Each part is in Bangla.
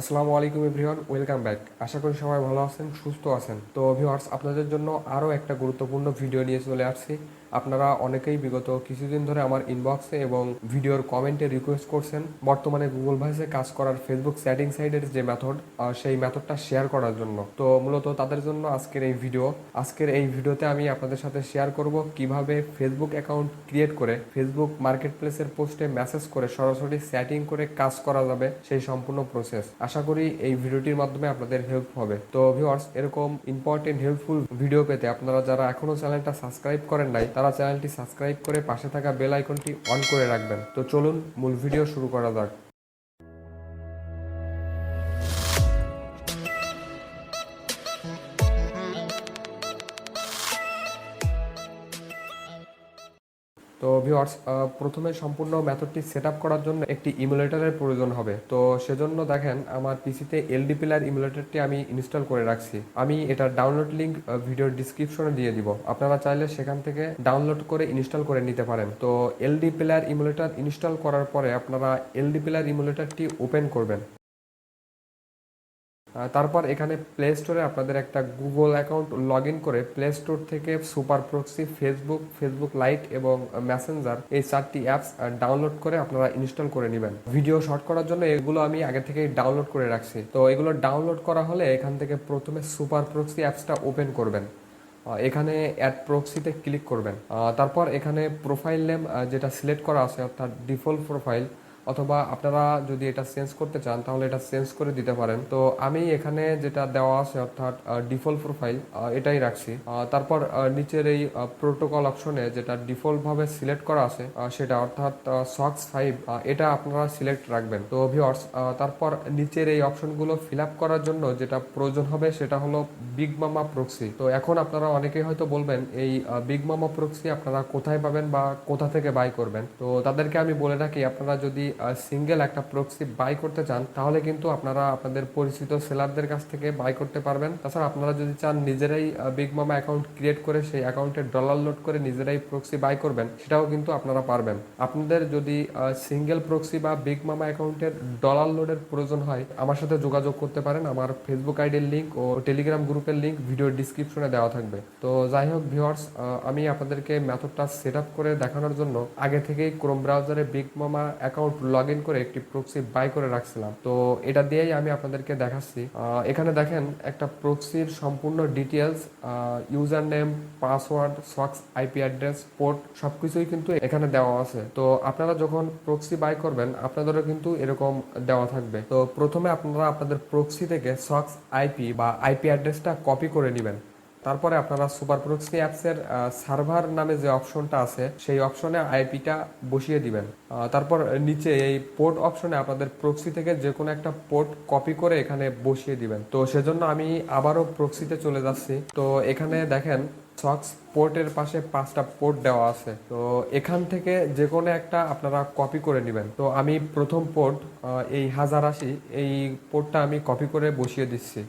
আসসালামু আলাইকুম এভরিওয়ান, ওয়েলকাম ব্যাক। আশা করি সবাই ভালো আছেন, সুস্থ আছেন। তো ভিউয়ার্স আপনাদের জন্য আরও একটা গুরুত্বপূর্ণ ভিডিও নিয়ে চলে আসছি। আপনারা অনেকেই বিগত কিছুদিন ধরে আমার ইনবক্সে এবং ভিডিওর কমেন্টে রিকোয়েস্ট করছেন, বর্তমানে গুগল ভয়েসে কাজ করার ফেসবুক সেটিং সাইডের যে মেথড সেই মেথডটা শেয়ার করার জন্য। তো মূলত তাদের জন্য আজকের এই ভিডিও আজকের এই ভিডিওতে আমি আপনাদের সাথে শেয়ার করব কীভাবে ফেসবুক অ্যাকাউন্ট ক্রিয়েট করে ফেসবুক মার্কেট প্লেসের পোস্টে মেসেজ করে সরাসরি সেটিং করে কাজ করা যাবে সেই সম্পূর্ণ প্রসেস আশা করি এই ভিডিওটির মাধ্যমে আপনাদের হেল্প হবে। তো ভিউয়ার্স এরকম ইম্পর্টেন্ট হেল্পফুল ভিডিও পেতে আপনারা যারা এখনও চ্যানেলটা সাবস্ক্রাইব করেন নাই তারা চ্যানেলটি সাবস্ক্রাইব করে পাশে থাকা বেল আইকনটি অন করে রাখবেন। তো চলুন মূল ভিডিও শুরু করা যাক। ভিউয়ার্স প্রথমে সম্পূর্ণ মেথডটি সেট করার জন্য একটি ইমুলেটরের প্রয়োজন হবে। তো সেজন্য দেখেন, আমার পিসিতে এলডি পিলার ইমুলেটরটি আমি ইনস্টল করে রাখছি। আমি এটার ডাউনলোড লিঙ্ক ভিডিওর ডিসক্রিপশনে দিয়ে দিব। আপনারা চাইলে সেখান থেকে ডাউনলোড করে ইনস্টল করে নিতে পারেন। তো এলডি পিলার ইমুলেটর ইনস্টল করার পরে আপনারা এলডি পিলার ইমুলেটরটি ওপেন করবেন। তারপর এখানে প্লে স্টোরে আপনাদের একটা গুগল অ্যাকাউন্ট লগ ইন করে প্লে স্টোর থেকে super proxy Facebook Facebook lite এবং মেসেঞ্জার এই চারটি অ্যাপস ডাউনলোড করে আপনারা ইনস্টল করে নেবেন। ভিডিও শর্ট করার জন্য এগুলো আমি আগে থেকেই ডাউনলোড করে রাখছি। তো এগুলো ডাউনলোড করা হলে এখান থেকে প্রথমে সুপার প্রক্সি অ্যাপসটা ওপেন করবেন। এখানে অ্যাড প্রক্সিতে ক্লিক করবেন। তারপর এখানে প্রোফাইল নেম যেটা সিলেক্ট করা আছে অর্থাৎ ডিফল্ট প্রোফাইল অথবা আপনারা যদি এটা চেঞ্জ করতে চান, তাহলে এটা চেঞ্জ করে দিতে পারেন। তো আমি এখানে যেটা দেওয়া আছে, অর্থাৎ ডিফল্ট প্রোফাইল এটাই রাখছি। তারপর নিচের এই প্রোটোকল অপশনে যেটা ডিফল্ট ভাবে সিলেক্ট করা আছে সেটা, অর্থাৎ সক্স ফাইভ এটা আপনারা সিলেক্ট রাখবেন। তো ভিওর্স তারপর নিচের এই অপশনগুলো ফিল আপ করার জন্য যেটা প্রয়োজন হবে, সেটা হলো বিগ মামা প্রক্সি তো এখন আপনারা অনেকেই হয়তো বলবেন, এই বিগ মামা প্রক্সি আপনারা কোথায় পাবেন বা কোথা থেকে বাই করবেন? তো তাদেরকে আমি বলে রাখি, আপনারা যদি সিঙ্গেল একটা প্রক্সি বাই করতে চান, তাহলে কিন্তু আপনারা আপনাদের পরিচিত সেলারদের কাছ থেকে বাই করতে পারবেন। তাছাড়া আপনারা যদি চান নিজেরাই বিগ মামা অ্যাকাউন্ট ক্রিয়েট করে সেই অ্যাকাউন্টে ডলার লোড করে নিজেরাই প্রক্সি বাই করবেন, সেটাও কিন্তু আপনারা পারবেন। আপনাদের যদি সিঙ্গেল প্রক্সি বা বিগ মামা অ্যাকাউন্টের ডলার লোডের প্রয়োজন হয়, আমার সাথে যোগাযোগ করতে পারেন। আমার ফেসবুক আইডির লিঙ্ক ও টেলিগ্রাম গ্রুপের লিঙ্ক ভিডিওর ডিসক্রিপশনে দেওয়া থাকবে। তো যাই হোক ভিওয়ার্স আমি আপনাদেরকে মেথডটা সেট আপ করে দেখানোর জন্য আগে থেকেই ক্রোম ব্রাউজারে বিগ মামা অ্যাকাউন্ট লগ ইন করে একটি প্রক্সি বাই করে রাখছিলাম। তো এটা দিয়েই আমি আপনাদেরকে দেখাচ্ছি। এখানে দেখেন একটা প্রক্সির সম্পূর্ণ details user name password socks IP address port সবকিছুই কিন্তু এখানে দেওয়া আছে। তো আপনারা যখন প্রক্সি বাই করবেন, আপনাদেরও কিন্তু এরকম দেওয়া থাকবে। তো প্রথমে আপনারা আপনাদের প্রক্সি থেকে সক্স আইপি বা আইপি অ্যাড্রেসটা কপি করে নেবেন। তারপরে আপনারা সুপার প্রক্সি অ্যাপসের সার্ভার নামে যে অপশনটা আছে, সেই অপশনে আইপিটা বসিয়ে দিবেন। তারপর নিচে এই পোর্ট অপশনে আপনাদের প্রক্সি থেকে যে কোনো একটা পোর্ট কপি করে এখানে বসিয়ে দিবেন। তো সেজন্য আমি আবারও প্রক্সিতে চলে যাচ্ছি। তো এখানে দেখেন সক্স পোর্টের পাশে পাঁচটা পোর্ট দেওয়া আছে। তো এখান থেকে যে কোনো একটা আপনারা কপি করে নেবেন। তো আমি প্রথম পোর্ট এই হাজার আশি, এই পোর্টটা আমি কপি করে বসিয়ে দিচ্ছি।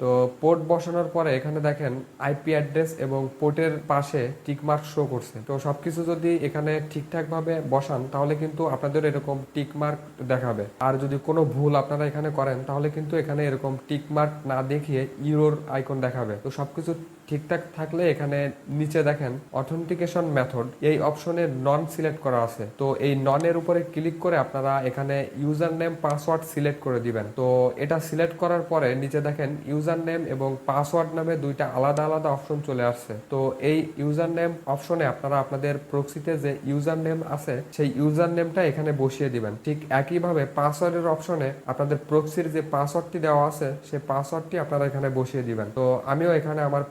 তো পোর্ট বসানোর পরে এখানে দেখেন আইপি অ্যাড্রেস এবং পোর্টের পাশে টিকমার্ক শো করছে। তো সব কিছু যদি এখানে ঠিকঠাকভাবে বসান, তাহলে কিন্তু আপনাদের এরকম টিকমার্ক দেখাবে। আর যদি কোনো ভুল আপনারা এখানে করেন, তাহলে কিন্তু এখানে এরকম টিকমার্ক না দেখিয়ে ইউরোর আইকন দেখাবে। তো সবকিছু ঠিকঠাক থাকলে এখানে নিচে দেখেন অথেন্টিকেশন মেথড এই অপশনে নন সিলেক্ট করা আছে। তো এই ননের উপরে ক্লিক করে আপনারা এখানে ইউজার নেম পাসওয়ার্ড সিলেক্ট করে দিবেন। তো এটা সিলেক্ট করার পরে নিচে দেখেন ইউজার নেম এবং পাসওয়ার্ড নামে দুইটা আলাদা আলাদা অপশন চলে আসছে। তো এই ইউজার নেম অপশনে আপনারা আপনাদের প্রক্সিতে যে ইউজার নেম আছে, সেই ইউজার নেমটা এখানে বসিয়ে দিবেন। ঠিক একইভাবে পাসওয়ার্ডের অপশনে আপনাদের প্রক্সির যে পাসওয়ার্ডটি দেওয়া আছে, সেই পাসওয়ার্ডটি আপনারা এখানে বসিয়ে দিবেন। তো আমিও এখানে আমার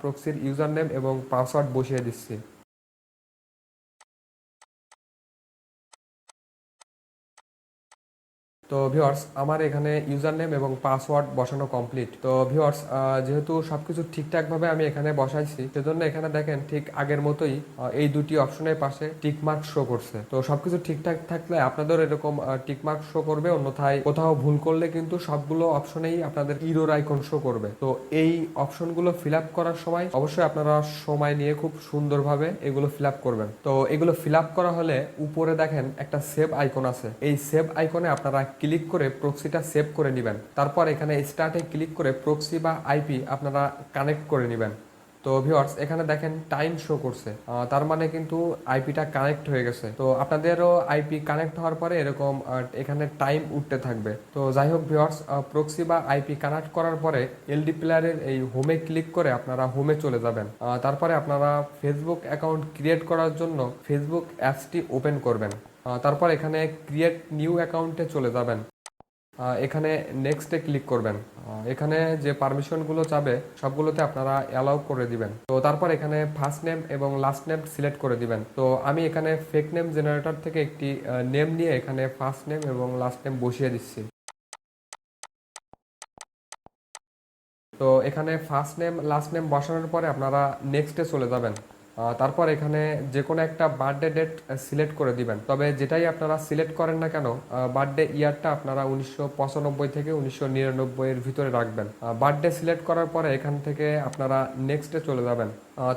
ইউজার নেম এবং পাসওয়ার্ড বসিয়ে দিচ্ছি। তো ভিউয়ার্স আমার এখানে ইউজার নেম এবং পাসওয়ার্ড বসানো কমপ্লিট তো ভিউয়ার্স যেহেতু সবকিছু ঠিকঠাকভাবে আমি এখানে বসাইছি, সেজন্য এখানে দেখেন ঠিক আগের মতোই এই দুটি অপশনের পাশে টিকমার্ক শো করছে। তো সবকিছু ঠিকঠাক থাকলে আপনাদের এরকম টিকমার্ক শো করবে, অন্যথায় কোথাও ভুল করলে কিন্তু সবগুলো অপশনেই আপনাদের ইরোর আইকন শো করবে। তো এই অপশনগুলো ফিল আপ করার সময় অবশ্যই আপনারা সময় নিয়ে খুব সুন্দরভাবে এগুলো ফিল আপ করবেন। তো এগুলো ফিল আপ করা হলে উপরে দেখেন একটা সেভ আইকন আছে। এই সেভ আইকনে আপনারা ক্লিক করে প্রক্সিটা সেভ করে নেবেন। তারপর এখানে স্টার্টে ক্লিক করে প্রক্সি বা আইপি আপনারা কানেক্ট করে নেবেন। তো ভিউয়ার্স এখানে দেখেন টাইম শো করছে। তার মানে কিন্তু আইপিটা কানেক্ট হয়ে গেছে। তো আপনাদেরও আইপি কানেক্ট হওয়ার পরে এরকম এখানে টাইম উঠতে থাকবে। তো যাই হোক ভিউয়ার্স প্রক্সি বা আইপি কানেক্ট করার পরে এলডি প্লেয়ারের এই হোমে ক্লিক করে আপনারা হোমে চলে যাবেন। তারপরে আপনারা ফেসবুক অ্যাকাউন্ট ক্রিয়েট করার জন্য ফেসবুক অ্যাপসটি ওপেন করবেন। তারপর এখানে ক্রিয়েট নিউ অ্যাকাউন্টে চলে যাবেন। এখানে নেক্সটে ক্লিক করবেন। এখানে যে পারমিশনগুলো চাবে সবগুলোতে আপনারা অ্যালাউ করে দিবেন। তো তারপর এখানে ফার্স্ট নেম এবং লাস্ট নেম সিলেক্ট করে দিবেন। তো আমি এখানে ফেক নেম জেনারেটর থেকে একটি নেম নিয়ে এখানে ফার্স্ট নেম এবং লাস্ট নেম বসিয়ে দিচ্ছি। তো এখানে ফার্স্ট নেম লাস্ট নেম বসানোর পরে আপনারা নেক্সটে চলে যাবেন। তারপর এখানে যে কোনো একটা বার্থডে ডেট সিলেক্ট করে দিবেন। তবে যেটাই আপনারা সিলেক্ট করেন না কেন বার্থডে ইয়ারটা আপনারা উনিশশো পঁচানব্বই থেকে উনিশশো নিরানব্বই এর ভিতরে রাখবেন। বার্থডে সিলেক্ট করার পরে এখান থেকে আপনারা নেক্সটে চলে যাবেন।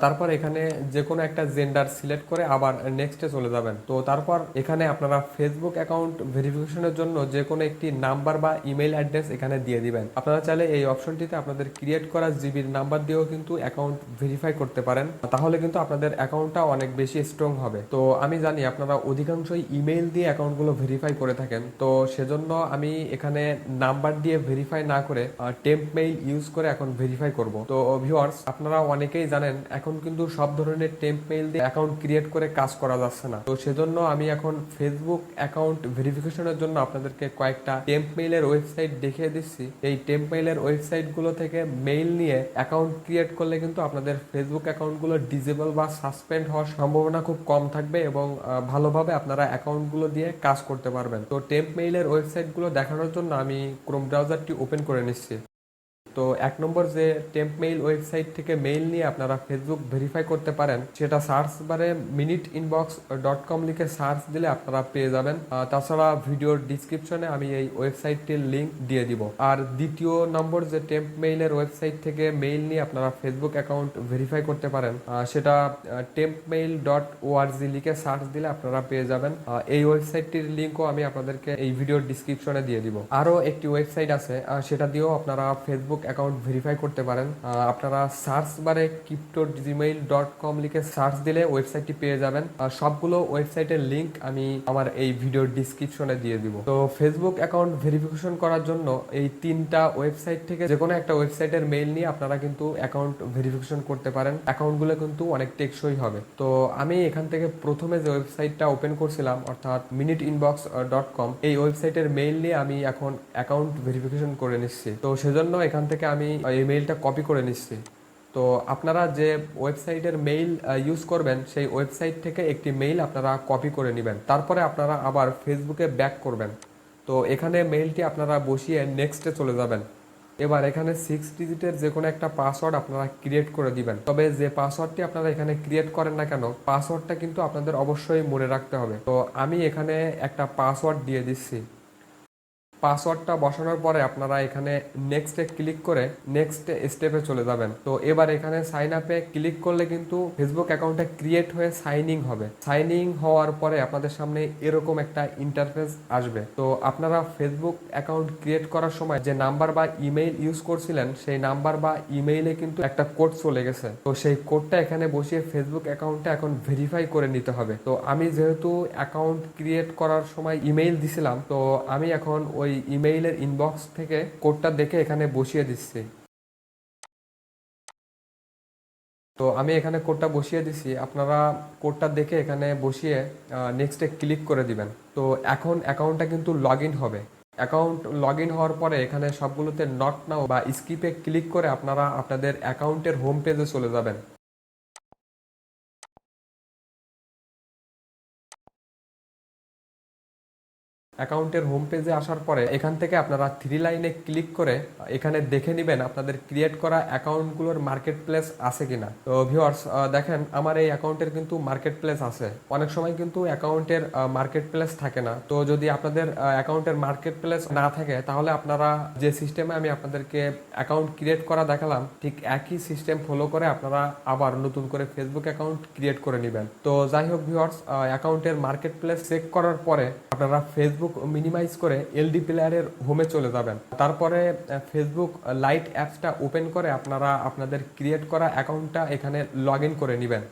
তারপর এখানে যে কোনো একটা জেন্ডার সিলেক্ট করে আবার নেক্সটে চলে যাবেন। তো তারপর এখানে আপনারা ফেসবুক অ্যাকাউন্ট ভেরিফিকেশনের জন্য যে কোনো একটি নাম্বার বা ইমেল অ্যাড্রেস এখানে দিয়ে দিবেন। আপনারা চাইলে এই অপশনটিতে আপনাদের ক্রিয়েট করা জিবির নাম্বার দিয়েও কিন্তু অ্যাকাউন্ট ভেরিফাই করতে পারেন। তাহলে কিন্তু আপনাদের অ্যাকাউন্টটা অনেক বেশি স্ট্রং হবে। তো আমি জানি আপনারা অধিকাংশই ইমেল দিয়ে অ্যাকাউন্টগুলো ভেরিফাই করে থাকেন। তো সেজন্য আমি এখানে নাম্বার দিয়ে ভেরিফাই না করে টেম্প মেইল ইউজ করে এখন ভেরিফাই করব। তো ভিউয়ার্স আপনারা অনেকেই জানেন এখন কিন্তু সব ধরনের টেম্প মেইল দিয়ে অ্যাকাউন্ট ক্রিয়েট করে কাজ করা যাচ্ছে না। তো সেজন্য আমি এখন ফেসবুক অ্যাকাউন্ট ভেরিফিকেশনের জন্য আপনাদেরকে কয়েকটা টেম্প মেইলের ওয়েবসাইট দেখিয়ে দিচ্ছি। এই টেম্প মেইলের ওয়েবসাইটগুলো থেকে মেইল নিয়ে অ্যাকাউন্ট ক্রিয়েট করলে কিন্তু আপনাদের ফেসবুক অ্যাকাউন্টগুলো ডিজেবল বা সাসপেন্ড হওয়ার সম্ভাবনা খুব কম থাকবে এবং ভালোভাবে আপনারা অ্যাকাউন্টগুলো দিয়ে কাজ করতে পারবেন। তো টেম্প মেইলের ওয়েবসাইটগুলো দেখানোর জন্য আমি ক্রোম ব্রাউজারটি ওপেন করে নিচ্ছি। তো এক নম্বর যে টেম্প মেইল ওয়েবসাইট থেকে মেইল নিয়ে আপনারা ফেসবুক ভেরিফাই করতে পারেন, সেটা সার্চ বারে মিনিট ইনবক্স ডট কম লিখে সার্চ দিলে আপনারা পেয়ে যাবেন। তাছাড়া ভিডিওর ডিসক্রিপশনে আমি এই ওয়েবসাইটটির লিঙ্ক দিয়ে দিব। আর দ্বিতীয় নম্বর যে টেম্প মেইলের ওয়েবসাইট থেকে মেইল নিয়ে আপনারা ফেসবুক অ্যাকাউন্ট ভেরিফাই করতে পারেন সেটা টেম্প মেইল ডট ওআরজি লিখে সার্চ দিলে আপনারা পেয়ে যাবেন। এই ওয়েবসাইটটির লিঙ্কও আমি আপনাদেরকে এই ভিডিওর ডিসক্রিপশনে দিয়ে দিব। আরও একটি ওয়েবসাইট আছে সেটা দিয়েও আপনারা ফেসবুক অ্যাকাউন্ট ভেরিফাই করতে পারেন। আপনারা সার্চ বারে ক্রিপ্টো জিমেইল ডট কম লিখে সার্চ দিলে ওয়েবসাইটটি পেয়ে যাবেন। সবগুলো ওয়েবসাইটের লিঙ্ক আমি আমার এই ভিডিওর ডিসক্রিপশনে দিয়ে দিব। তো ফেসবুক অ্যাকাউন্ট ভেরিফিকেশন করার জন্য এই তিনটা ওয়েবসাইট থেকে যে কোনো একটা ওয়েবসাইটের মেইল নিয়ে আপনারা কিন্তু অ্যাকাউন্ট ভেরিফিকেশন করতে পারেন। অ্যাকাউন্টগুলো কিন্তু অনেক টেকসই হবে। তো আমি এখান থেকে প্রথমে যে ওয়েবসাইটটা ওপেন করছিলাম, অর্থাৎ মিনিট ইনবক্স ডট কম এই ওয়েবসাইটের মেইল নিয়ে আমি এখন অ্যাকাউন্ট ভেরিফিকেশন করে নিচ্ছি। তো সেজন্য এখান থেকে আমি এই মেইলটা কপি করে নিচ্ছি। তো আপনারা যে ওয়েবসাইটের মেইল ইউজ করবেন, সেই ওয়েবসাইট থেকে একটি মেইল আপনারা কপি করে নেবেন। তারপরে আপনারা আবার ফেসবুকে ব্যাক করবেন। তো এখানে মেইলটি আপনারা বসিয়ে নেক্সটে চলে যাবেন। এবার এখানে সিক্স ডিজিটের যে কোনো একটা পাসওয়ার্ড আপনারা ক্রিয়েট করে দিবেন। তবে যে পাসওয়ার্ডটি আপনারা এখানে ক্রিয়েট করেন না কেন পাসওয়ার্ডটা কিন্তু আপনাদের অবশ্যই মনে রাখতে হবে। তো আমি এখানে একটা পাসওয়ার্ড দিয়ে দিচ্ছি। পাসওয়ার্ডটা বসানোর পরে আপনারা এখানে নেক্সটে ক্লিক করে নেক্সট স্টেপে চলে যাবেন। তো এবার এখানে সাইন আপে ক্লিক করলে কিন্তু ফেসবুক অ্যাকাউন্টটা ক্রিয়েট হয়ে সাইন ইন হবে। সাইন ইন হওয়ার পরে আপনাদের সামনে এরকম একটা ইন্টারফেস আসবে। তো আপনারা ফেসবুক অ্যাকাউন্ট ক্রিয়েট করার সময় যে নাম্বার বা ইমেইল ইউজ করছিলেন, সেই নাম্বার বা ইমেইলে কিন্তু একটা কোড চলে গেছে। তো সেই কোডটা এখানে বসিয়ে ফেসবুক অ্যাকাউন্টটা এখন ভেরিফাই করে নিতে হবে। তো আমি যেহেতু অ্যাকাউন্ট ক্রিয়েট করার সময় ইমেইল দিছিলাম, তো আমি এখন ওই ইমেইলের ইনবক্স থেকে কোডটা দেখে এখানে বসিয়ে দিচ্ছি। তো আমি এখানে কোডটা বসিয়ে দিছি, আপনারা কোডটা দেখে এখানে বসিয়ে নেক্সটে ক্লিক করে দিবেন। তো এখন অ্যাকাউন্টটা কিন্তু লগ ইন হবে। অ্যাকাউন্ট লগ ইন হওয়ার পরে এখানে সবগুলোতে নট নাও বা স্কিপে ক্লিক করে আপনারা আপনাদের অ্যাকাউন্টের হোম পেজে চলে যাবেন। অ্যাকাউন্টের হোম পেজে আসার পরে এখান থেকে আপনারা থ্রি লাইনে ক্লিক করে এখানে দেখে নেবেন আপনাদের ক্রিয়েট করা অ্যাকাউন্টগুলোর মার্কেট প্লেস আছে কিনা। তো ভিউয়ার্স দেখেন, আমার এই অ্যাকাউন্টের কিন্তু মার্কেট প্লেস আছে। অনেক সময় কিন্তু অ্যাকাউন্টের মার্কেট প্লেস থাকে না। তো যদি আপনাদের অ্যাকাউন্টের মার্কেট প্লেস না থাকে, তাহলে আপনারা যে সিস্টেমে আমি আপনাদেরকে অ্যাকাউন্ট ক্রিয়েট করা দেখালাম, ঠিক একই সিস্টেম ফলো করে আপনারা আবার নতুন করে ফেসবুক অ্যাকাউন্ট ক্রিয়েট করে নেবেন। তো যাই হোক ভিউয়ার্স অ্যাকাউন্টের মার্কেট প্লেস চেক করার পরে আপনারা ফেসবুক ফেসবুক মিনিমাইজ করে এলডি প্লেয়ারের হোমে চলে যাবেন। তারপরে ফেসবুক লাইট অ্যাপসটা ওপেন করে আপনারা আপনাদের ক্রিয়েট করা অ্যাকাউন্টটা এখানে লগ ইন করে নেবেন।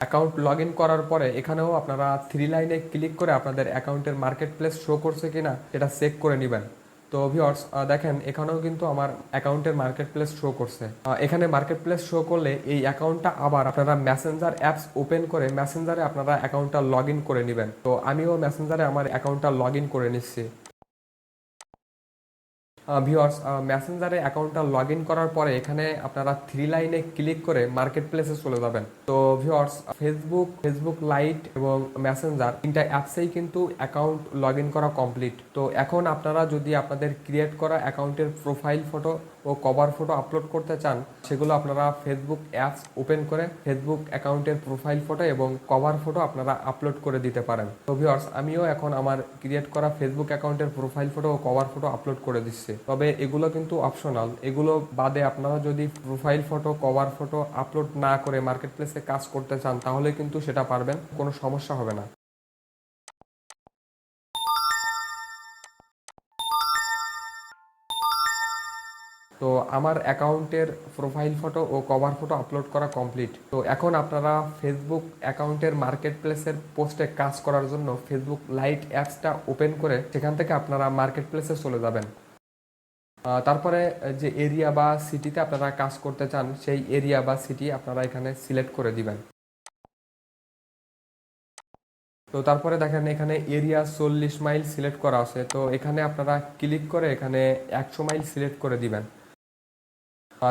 অ্যাকাউন্ট লগ ইন করার পরে এখানেও আপনারা থ্রি লাইনে ক্লিক করে আপনাদের অ্যাকাউন্টের মার্কেট প্লেস শো করছে কিনা, এটা চেক করে নেবেন। তো ভিওর্স দেখেন, এখানেও কিন্তু আমার অ্যাকাউন্টের মার্কেট প্লেস শো করছে এখানে মার্কেট প্লেস শো করলে এই অ্যাকাউন্টটা আবার আপনারা মেসেঞ্জার অ্যাপস ওপেন করে মেসেঞ্জারে আপনারা অ্যাকাউন্টটা লগ ইন করে নেবেন। তো আমিও মেসেঞ্জারে আমার অ্যাকাউন্টটা লগ ইন করে নিচ্ছি। ভিওয়ার্স মেসেঞ্জারে অ্যাকাউন্টটা লগ ইন করার পরে এখানে আপনারা থ্রি লাইনে ক্লিক করে মার্কেট প্লেসে চলে যাবেন। তো ভিওয়ার্স ফেসবুক ফেসবুক লাইট এবং মেসেঞ্জার তিনটা অ্যাপসেই কিন্তু অ্যাকাউন্ট লগ ইন করা কমপ্লিট তো এখন আপনারা যদি আপনাদের ক্রিয়েট করা অ্যাকাউন্টের প্রোফাইল ফটো ও কভার ফটো আপলোড করতে চান, সেগুলো আপনারা ফেসবুক অ্যাপস ওপেন করে ফেসবুক অ্যাকাউন্টের প্রোফাইল ফটো এবং কভার ফটো আপনারা আপলোড করে দিতে পারেন। তো ভিউয়ার্স আমিও এখন আমার ক্রিয়েট করা ফেসবুক অ্যাকাউন্টের প্রোফাইল ফটো ও কভার ফটো আপলোড করে দিচ্ছি। তবে এগুলো কিন্তু অপশনাল এগুলো বাদে আপনারা যদি profile photo cover photo upload না করে মার্কেট প্লেসে কাজ করতে চান, তাহলে কিন্তু সেটা পারবেন, কোনো সমস্যা হবে না। তো আমার অ্যাকাউন্টের প্রোফাইল ফটো ও কভার ফটো আপলোড করা কমপ্লিট তো এখন আপনারা ফেসবুক অ্যাকাউন্টের মার্কেট প্লেসের পোস্টে কাজ করার জন্য ফেসবুক লাইট অ্যাপসটা ওপেন করে সেখান থেকে আপনারা মার্কেট প্লেসে চলে যাবেন। তারপরে যে এরিয়া বা সিটিতে আপনারা কাজ করতে চান, সেই এরিয়া বা সিটি আপনারা এখানে সিলেক্ট করে দিবেন। তো তারপরে দেখেন এখানে এরিয়া চল্লিশ মাইল সিলেক্ট করা আছে। তো এখানে আপনারা ক্লিক করে এখানে একশো মাইল সিলেক্ট করে দিবেন।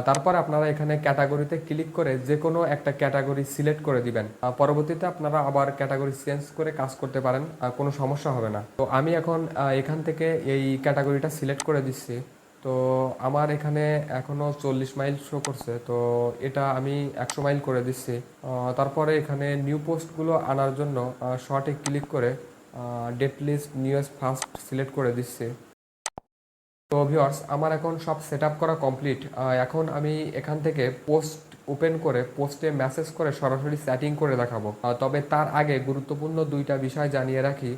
তারপরে আপনারা এখানে ক্যাটাগরিতে ক্লিক করে যে কোনো একটা ক্যাটাগরি সিলেক্ট করে দিবেন। পরবর্তীতে আপনারা আবার ক্যাটাগরি চেঞ্জ করে কাজ করতে পারেন কোনো সমস্যা হবে না। তো আমি এখন এখান থেকে এই ক্যাটাগরিটা সিলেক্ট করে দিচ্ছি। তো আমার এখানে এখনও চল্লিশ মাইল শো করছে, তো এটা আমি একশো মাইল করে দিচ্ছি। তারপরে এখানে নিউ পোস্টগুলো আনার জন্য শর্টে ক্লিক করে date list news first select করে দিচ্ছি। তো ভিওর্স আমার এখন সব সেট করা কমপ্লিট এখন আমি এখান থেকে পোস্ট ওপেন করে, পোস্টে মেসেজ করে, সরাসরি সেটিং করে দেখাবো। তবে তার আগে গুরুত্বপূর্ণ দুইটা বিষয় জানিয়ে রাখি।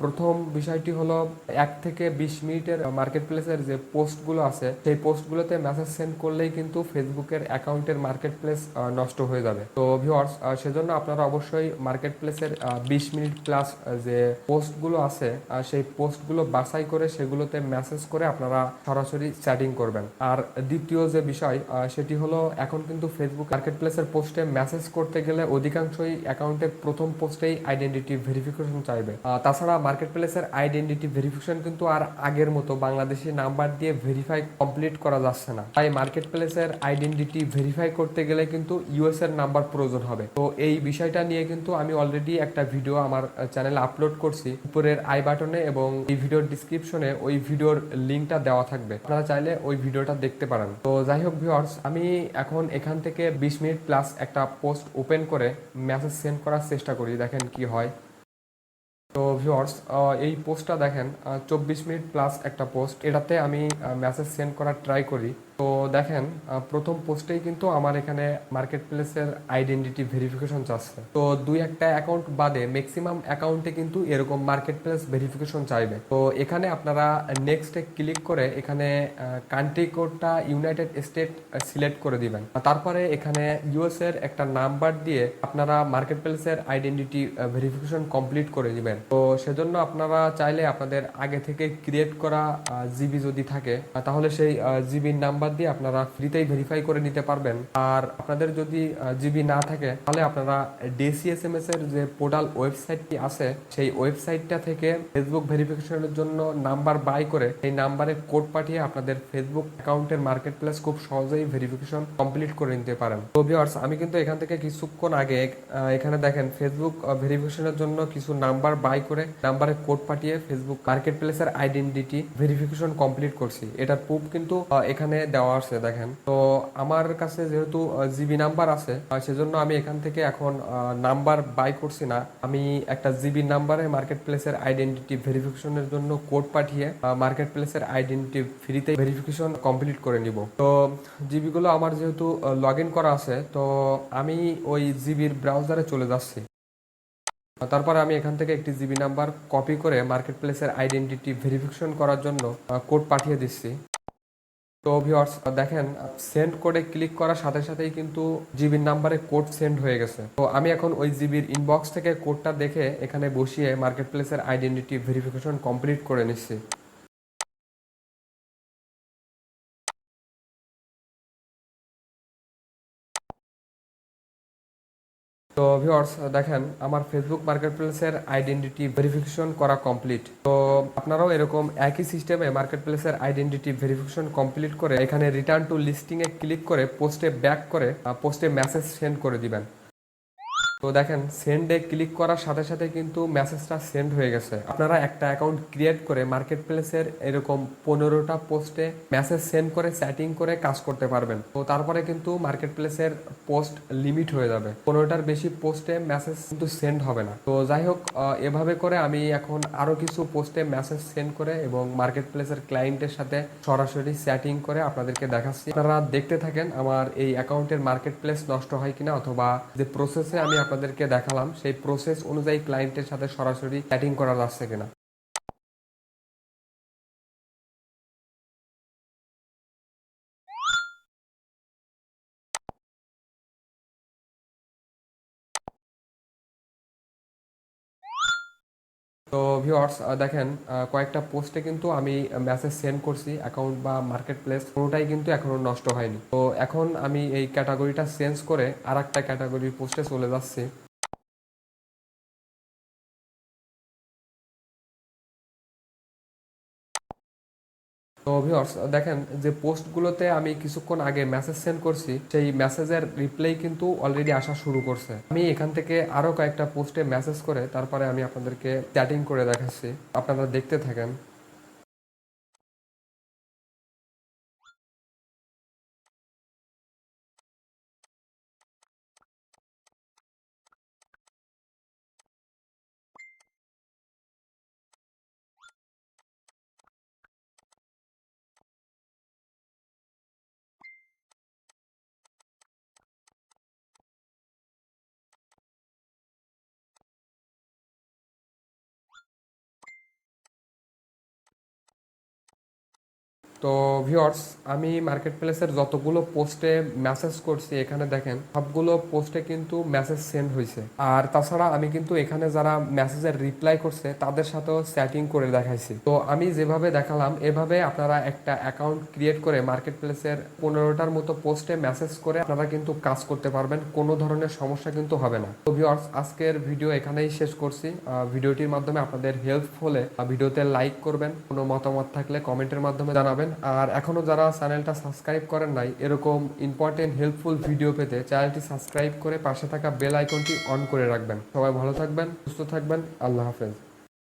প্রথম বিষয়টি হলো, এক থেকে বিশ মিনিটের মার্কেট প্লেসের যে পোস্টগুলো আছে, সেই পোস্টগুলোতে মেসেজ সেন্ড করলেই কিন্তু ফেসবুকের অ্যাকাউন্টের মার্কেট প্লেস নষ্ট হয়ে যাবে। তো ভিউয়ার্স সেজন্য আপনারা অবশ্যই মার্কেট প্লেসের বিশ মিনিট প্লাস যে পোস্টগুলো আছে সেই পোস্টগুলো বাছাই করে সেগুলোতে মেসেজ করে আপনারা সরাসরি চ্যাটিং করবেন। আর দ্বিতীয় যে বিষয় সেটি হলো, এখন কিন্তু ফেসবুক মার্কেট প্লেসের পোস্টে মেসেজ করতে গেলে অধিকাংশই অ্যাকাউন্টের প্রথম পোস্টেই আইডেন্টিটি ভেরিফিকেশন চাইবে। তাছাড়া মার্কেট প্লেসের আইডেন্টিটি ভেরিফিকেশন কিন্তু আর আগের মতো বাংলাদেশি নাম্বার দিয়ে ভেরিফাই কমপ্লিট করা যাচ্ছে না। তাই মার্কেট প্লেসের আইডেন্টিটি ভেরিফাই করতে গেলে কিন্তু ইউএস এর নাম্বার প্রয়োজন হবে। তো এই বিষয়টা নিয়ে কিন্তু আমি অলরেডি একটা ভিডিও আমার চ্যানেলে আপলোড করছি। উপরের আই বাটনে এবং এই ভিডিওর ডিসক্রিপশনে ওই ভিডিওর লিঙ্কটা দেওয়া থাকবে। আপনারা চাইলে ওই ভিডিওটা দেখতে পারেন। তো যাই হোক ভিউয়ার্স আমি এখন এখান থেকে বিশ মিনিট প্লাস একটা পোস্ট ওপেন করে মেসেজ সেন্ড করার চেষ্টা করি, দেখেন কি হয়। তো ভিউয়ার্স এই পোস্টটা দেখেন চব্বিশ মিনিট প্লাস একটা পোস্ট এটাতে আমি মেসেজ সেন্ড করার ট্রাই করি। তো দেখেন প্রথম পোস্টেই কিন্তু আমার এখানে মার্কেট প্লেসের আইডেন্টিটি ভেরিফিকেশন চাচ্ছে। তো দুই একটা অ্যাকাউন্ট বাদে ম্যাক্সিমাম অ্যাকাউন্টে কিন্তু এরকম মার্কেট প্লেস ভেরিফিকেশন চাইবে। তো এখানে আপনারা নেক্সটে ক্লিক করে এখানে কান্ট্রি কোডটা ইউনাইটেড স্টেট সিলেক্ট করে দিবেন। তারপরে এখানে ইউএস এর একটা নাম্বার দিয়ে আপনারা মার্কেট প্লেসের আইডেন্টিটি ভেরিফিকেশন কমপ্লিট করে দিবেন। তো সেজন্য আপনারা চাইলে আপনাদের আগে থেকে ক্রিয়েট করা জিবি যদি থাকে তাহলে সেই জিবির নাম্বার দিয়ে আপনারা ফ্রিতেই ভেরিফাই করে নিতে পারবেন। আর আপনাদের যদি জিবি না থাকে, তাহলে আপনারা ডিসিএসএমএস এর যে পোর্টাল ওয়েবসাইটটি আছে, সেই ওয়েবসাইটটা থেকে ফেসবুক ভেরিফিকেশনের জন্য নাম্বার বাই করে এই নাম্বারে কোড পাঠিয়ে আপনাদের ফেসবুক অ্যাকাউন্টের মার্কেট প্লেস খুব সহজেই ভেরিফিকেশন কমপ্লিট করে নিতে পারেন। তো ভিউয়ার্স আমি কিন্তু এখান থেকে কিছুক্ষণ আগে এখানে দেখেন ফেসবুক ভেরিফিকেশনের জন্য কিছু নাম্বার বাই করে নাম্বারে কোড পাঠিয়ে ফেসবুক মার্কেট প্লেসের আইডেন্টিটি ভেরিফিকেশন কমপ্লিট করছি। এটার প্রুফ কিন্তু এখানে দেওয়া দেওয়া আছে দেখেন। তো আমার কাছে যেহেতু জিবি নাম্বার আছে সেজন্য আমি এখান থেকে এখন নাম্বার বাই করছি না। আমি একটা জিবি নাম্বারে মার্কেট প্লেসের আইডেন্টিটি ভেরিফিকেশনের জন্য কোড পাঠিয়ে মার্কেট প্লেসের আইডেন্টিটি ফ্রিতে ভেরিফিকেশন কমপ্লিট করে নিব। তো জিবি গুলো আমার যেহেতু লগ ইন করা আছে, তো আমি ওই জিবির ব্রাউজারে চলে যাচ্ছি। তারপর আমি এখান থেকে একটি জিবি নাম্বার কপি করে মার্কেট প্লেসের আইডেন্টিটি ভেরিফিকেশন করার জন্য কোড পাঠিয়ে দিচ্ছি। তো ভিউয়ার্স দেখেন সেন্ড কোডে ক্লিক করার সাথে সাথেই কিন্তু জিবির নাম্বারে কোড সেন্ড হয়ে গেছে। তো আমি এখন ওই জিবির ইনবক্স থেকে কোডটা দেখে এখানে বসিয়ে মার্কেট প্লেসের আইডেন্টিটি ভেরিফিকেশন কমপ্লিট করে নিচ্ছি। তো ভিউয়ার্স দেখেন, আমার ফেসবুক মার্কেট প্লেসের আইডেন্টিটি ভেরিফিকেশন করা কমপ্লিট তো আপনারাও এরকম একই সিস্টেমে মার্কেট প্লেসের আইডেন্টিটি ভেরিফিকেশন কমপ্লিট করে এখানে রিটার্ন টু লিস্টিংয়ে এ ক্লিক করে পোস্টে ব্যাক করে পোস্টে মেসেজ সেন্ড করে দিবেন। তো দেখেন সেন্ডে ক্লিক করার সাথে সাথে কিন্তু মেসেজটা সেন্ড হয়ে গেছে। আপনারা একটা অ্যাকাউন্ট ক্রিয়েট করে মার্কেট প্লেসের এরকম পনেরোটা পোস্টে মেসেজ সেন্ড করে সেটিং করে কাজ করতে পারবেন। তো তারপরে কিন্তু মার্কেট প্লেসের পোস্ট লিমিট হয়ে যাবে। পনেরোটার বেশি পোস্টে মেসেজ কিন্তু সেন্ড হবে না। তো যাই হোক এভাবে করে আমি এখন আরও কিছু পোস্টে মেসেজ সেন্ড করে এবং মার্কেট প্লেসের ক্লায়েন্টের সাথে সরাসরি সেটিং করে আপনাদেরকে দেখাচ্ছি। আপনারা দেখতে থাকেন আমার এই অ্যাকাউন্টের মার্কেট প্লেস নষ্ট হয় কিনা অথবা যে প্রসেসে আমি আপনাদেরকে দেখালাম সেই প্রসেস অনুযায়ী ক্লায়েন্টের সাথে সরাসরি চ্যাটিং করা যাচ্ছে কিনা। তো ভিউয়ার্স দেখেন কয়েকটা পোস্টে কিন্তু আমি মেসেজ সেন্ড করছি অ্যাকাউন্ট বা মার্কেট প্লেস কোনোটাই কিন্তু এখনও নষ্ট হয়নি। তো এখন আমি এই ক্যাটাগরিটা চেঞ্জ করে আর একটা ক্যাটাগরির পোস্টে চলে যাচ্ছি। তো ভিউয়ার্স দেখেন যে পোস্টগুলোতে আমি কিছুক্ষণ আগে মেসেজ সেন্ড করছি, সেই মেসেজের রিপ্লাই কিন্তু অলরেডি আসা শুরু করছে। আমি এখান থেকে আরও কয়েকটা পোস্টে মেসেজ করে তারপরে আমি আপনাদেরকে চ্যাটিং করে দেখাচ্ছি। আপনারা দেখতে থাকেন। তো ভিউয়ার্স আমি মার্কেট প্লেসের যতগুলো পোস্টে মেসেজ করছি, এখানে দেখেন, সবগুলো পোস্টে কিন্তু মেসেজ সেন্ড হয়েছে আর তাছাড়া আমি কিন্তু এখানে যারা মেসেজের রিপ্লাই করছে, তাদের সাথেও সেটিং করে দেখাইছি। তো আমি যেভাবে দেখালাম, এভাবে আপনারা একটা অ্যাকাউন্ট ক্রিয়েট করে মার্কেট প্লেসের পনেরোটার মতো পোস্টে মেসেজ করে আপনারা কিন্তু কাজ করতে পারবেন, কোনো ধরনের সমস্যা কিন্তু হবে না। তো ভিউয়ার্স আজকের ভিডিও এখানেই শেষ করছি। ভিডিওটির মাধ্যমে আপনাদের হেল্প হলে ভিডিওতে লাইক করবেন, কোনো মতামত থাকলে কমেন্টের মাধ্যমে জানাবেন। আর এখনও যারা চ্যানেলটা সাবস্ক্রাইব করেন নাই, এরকম ইম্পর্টেন্ট হেল্পফুল ভিডিও পেতে চ্যানেলটি সাবস্ক্রাইব করে পাশে থাকা বেল আইকনটি অন করে রাখবেন। সবাই ভালো থাকবেন, সুস্থ থাকবেন, আল্লাহ হাফেজ।